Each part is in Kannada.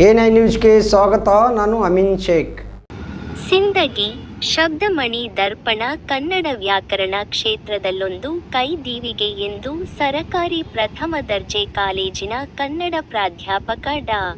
ಐ ನ್ಯೂಸ್ಗೆ ಸ್ವಾಗತ. ನಾನು ಅಮಿನ್ ಶೇಖ್. ಸಿಂದಗಿ ಶಬ್ದಮಣಿ ದರ್ಪಣ ಕನ್ನಡ ವ್ಯಾಕರಣ ಕ್ಷೇತ್ರದಲ್ಲೊಂದು ಕೈದೀವಿಗೆ ಎಂದು ಸರಕಾರಿ ಪ್ರಥಮ ದರ್ಜೆ ಕಾಲೇಜಿನ ಕನ್ನಡ ಪ್ರಾಧ್ಯಾಪಕ ಡಾ.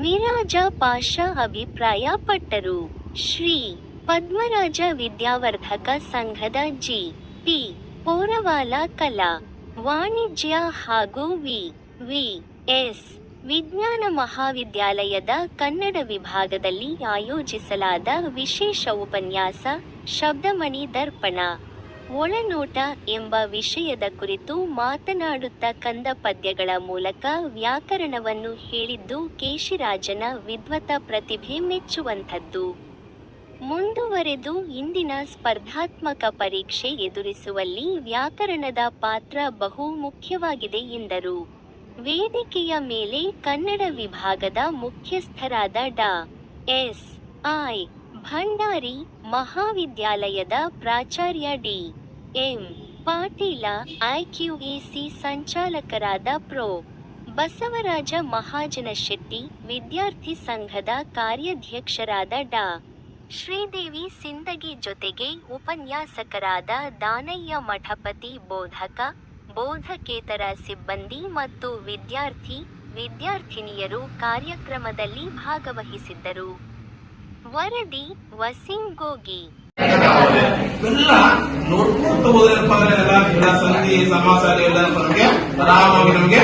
ಮಿರಾಜ ಪಾಷಾ ಅಭಿಪ್ರಾಯಪಟ್ಟರು. ಶ್ರೀ ಪದ್ಮರಾಜ ವಿದ್ಯಾವರ್ಧಕ ಸಂಘದ ಜಿ. ಪಿ. ಪೋರವಾಲ ಕಲಾ ವಾಣಿಜ್ಯ ಹಾಗೂ ವಿ. ವಿ. ಎಸ್. ವಿಜ್ಞಾನ ಮಹಾವಿದ್ಯಾಲಯದ ಕನ್ನಡ ವಿಭಾಗದಲ್ಲಿ ಆಯೋಜಿಸಲಾದ ವಿಶೇಷ ಉಪನ್ಯಾಸ ಶಬ್ದಮಣಿ ದರ್ಪಣ. ಒಳನೋಟ ಎಂಬ ವಿಷಯದ ಕುರಿತು ಮಾತನಾಡುತ್ತಾ ಕಂದ ಪದ್ಯಗಳ ಮೂಲಕ ವ್ಯಾಕರಣವನ್ನು ಹೇಳಿದ್ದು ಕೇಶಿರಾಜನ ವಿದ್ವತ ಪ್ರತಿಭೆ ಮೆಚ್ಚುವಂಥದ್ದು. ಮುಂದುವರೆದು ಇಂದಿನ ಸ್ಪರ್ಧಾತ್ಮಕ ಪರೀಕ್ಷೆ ಎದುರಿಸುವಲ್ಲಿ ವ್ಯಾಕರಣದ ಪಾತ್ರ ಬಹು ಮುಖ್ಯವಾಗಿದೆ ಎಂದರು. ವೇದಿಕೆಯ ಮೇಲೆ ಕನ್ನಡ ವಿಭಾಗದ ಮುಖ್ಯಸ್ಥರಾದ ಡಾ. ಎಸ್. ಐ. ಭಂಡಾರಿ ಮಹಾವಿದ್ಯಾಲಯದ ಪ್ರಾಚಾರ್ಯ ಡಿ. ಎಂ. ಪಾಟೀಲ, ಐಕ್ಯುಎಸಿ ಸಂಚಾಲಕರಾದ ಪ್ರೊ. ಬಸವರಾಜ ಮಹಾಜನ ಶೆಟ್ಟಿ, ವಿದ್ಯಾರ್ಥಿ ಸಂಘದ ಕಾರ್ಯಾಧ್ಯಕ್ಷರಾದ ಡಾ. ಶ್ರೀದೇವಿ ಸಿಂದಗಿ ಜೊತೆಗೆ ಉಪನ್ಯಾಸಕರಾದ ದಾನಯ್ಯ ಮಠಪತಿ ಬೋಧಕ ಬೋಧಕೇತರ ಸಿಬ್ಬಂದಿ ಮತ್ತು ವಿದ್ಯಾರ್ಥಿ, ವಿದ್ಯಾರ್ಥಿನಿಯರು ಕಾರ್ಯಕ್ರಮದಲ್ಲಿ ಭಾಗವಹಿಸಿದ್ದರು. ವರದಿ ವಸೀಂ ಗೋಗಿ. ಇವೆಲ್ಲ ನೋಡ್ಕೊಂತ ಹೋದ್ರಪ್ಪ ಅಂದ್ರೆ ಎಲ್ಲ ಗಿಡ ಸಂಧಿ ಸಮಾಸ ಎಲ್ಲ ನಮಗೆ ಆರಾಮಾಗಿ ನಮಗೆ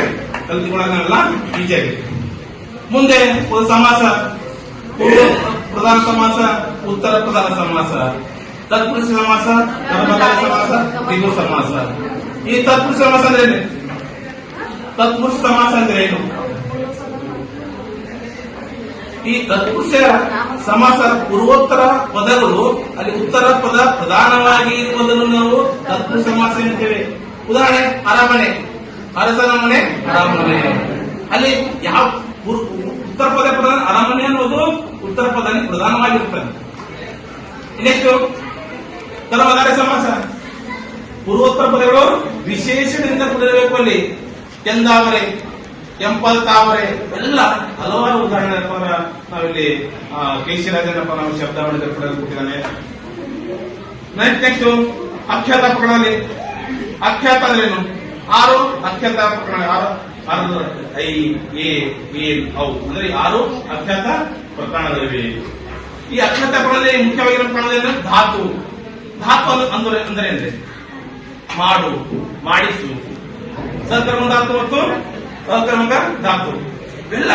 ಕಲ್ತ್ಕೊಳ್ಳೋದೆಲ್ಲ ಈಜಿ ಮುಂದೆ ಒಂದು ಸಮಾಸ ಪ್ರಧಾನ ಸಮಾಸ ಉತ್ತರ ಪ್ರಧಾನ ಸಮಾಸ ತತ್ಪುರುಷ ಸಮಾಸ ನರ್ಮದಾ ಸಮಾಸ ದಿಗು ಸಮಾಸ ಈ ತತ್ಪುರುಷ ಸಮಾಸ ಅಂದ್ರೆ ಏನು ತತ್ಪುರುಷ ಸಮಾಸ ಅಂದ್ರೆ ಏನು ಈ ತತ್ಪುರುಷ ಸಮಾಸ ಪೂರ್ವೋತ್ತರ ಪದಗಳು, ಅಲ್ಲಿ ಉತ್ತರ ಪದ ಪ್ರಧಾನವಾಗಿ ಇರುವುದನ್ನು ನಾವು ತತ್ಪುರುಷ ಸಮಾಸ ಎನ್ನುತ್ತೇವೆ. ಉದಾಹರಣೆ, ಅರಮನೆ. ಅರಸನ ಮನೆ, ಅರಮನೆ. ಅಲ್ಲಿ ಯಾವ ಉತ್ತರ ಪದ ಪ್ರಧಾನ, ಅರಮನೆ ಅನ್ನೋದು ಉತ್ತರ ಪದ ಪ್ರಧಾನವಾಗಿರುತ್ತದೆ. ನೆಕ್ಸ್ಟ್ ಕರ್ಮಧಾರಿ ಸಮಾಸ. ಪೂರ್ವೋತ್ತರ ಪದಗಳು ವಿಶೇಷಣದಿಂದ ಕೂಡಿರಬೇಕು ಅಲ್ಲಿ ಕೆಂದಾವರೆ ಕೆಂಪಲ್ ತಾವರೆ ಎಲ್ಲ ಹಲವಾರು ಉದಾಹರಣೆ ನಾವಿಲ್ಲಿ ಆ, ಕೇಶಿರಾಜನಪ್ಪ ನಾವು ಶಬ್ದಾವಳಿ ಕೊಟ್ಟಿದ್ದಾನೆ. ನೆಕ್ಸ್ಟ್ ಅಖ್ಯಾತ ಪ್ರಕರಣದಲ್ಲಿ ಅಖ್ಯಾತ ಅಂದ್ರೇನು? ಆರು ಅಖ್ಯಾತ ಪ್ರಕರಣ ಆರು ಆರು ಐ ಎ ಔ. ಅವು ಅಂದ್ರೆ ಆರು ಅಖ್ಯಾತ ಪ್ರಕರಣಗಳಿವೆ. ಈ ಅಕ್ಷತ ಪ್ರಕರಣದಲ್ಲಿ ಮುಖ್ಯವಾಗಿರೋ ಪ್ರಕರಣದಲ್ಲಿ ಧಾತು. ಧಾತು ಅಂದ್ರೆ ಅಂದ್ರೆ ಅಂದ್ರೆ ಮಾಡು, ಮಾಡಿಸು. ಸಕ್ರಮ ಧಾತು ಮತ್ತು ಅಕ್ರಮಕ ಧಾತು. ಇವೆಲ್ಲ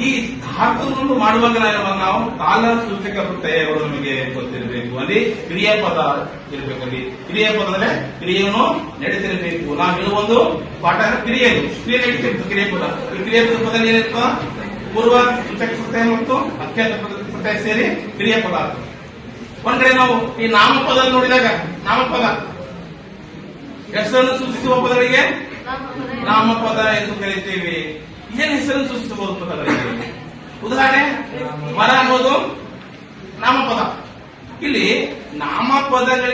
ಈ ಧಾತುವನ್ನು ಮಾಡುವಾಗ ನಾವು- ಕಾಲ ಸೂಚಕ ಪ್ರತ್ಯಯಗಳು ನಮಗೆ ಗೊತ್ತಿರಬೇಕು. ಅಲ್ಲಿ ಕ್ರಿಯಾಪದ ಇರಬೇಕು ಅಲ್ಲಿ. ಕ್ರಿಯಾಪದ ಅಂದ್ರೆ ಕ್ರಿಯೆಯನ್ನು ನಡೀತಿರಬೇಕು ನಾವು ಒಂದು ಪಾಠ ಕ್ರಿಯೆ ಇದು. ಕ್ರಿಯೆ ನಡೀತಿರ್ತು ಕ್ರಿಯಾಪದ. ಈ ಕ್ರಿಯಾಪದ ಪದ ಏನಿರ್ತದ ಪೂರ್ವ ಸೂಚಕ ಪ್ರತ್ಯಯ ಮತ್ತು ಅತ್ಯಂತ ಪ್ರತ್ಯಯ ಸೇರಿ ಕ್ರಿಯಾಪದ. ಒಂದ್ ಕಡೆ ನಾವು ಈ ನಾಮಪದ ನೋಡಿದಾಗ, ನಾಮಪದ. ಹೆಸರನ್ನು ಸೂಚಿಸುವ ಪದಗಳಿಗೆ ನಾಮಪದ ಎಂದು ಕರೀತೇವೆ. ಏನ್ ಹೆಸರನ್ನು ಸೂಚಿಸಬಹುದು ಪದಗಳಿಗೆ? ಉದಾಹರಣೆ, ಮರ ಅನ್ನೋದು ನಾಮಪದ. ಇಲ್ಲಿ ನಾಮಪದಗಳಿಗೆ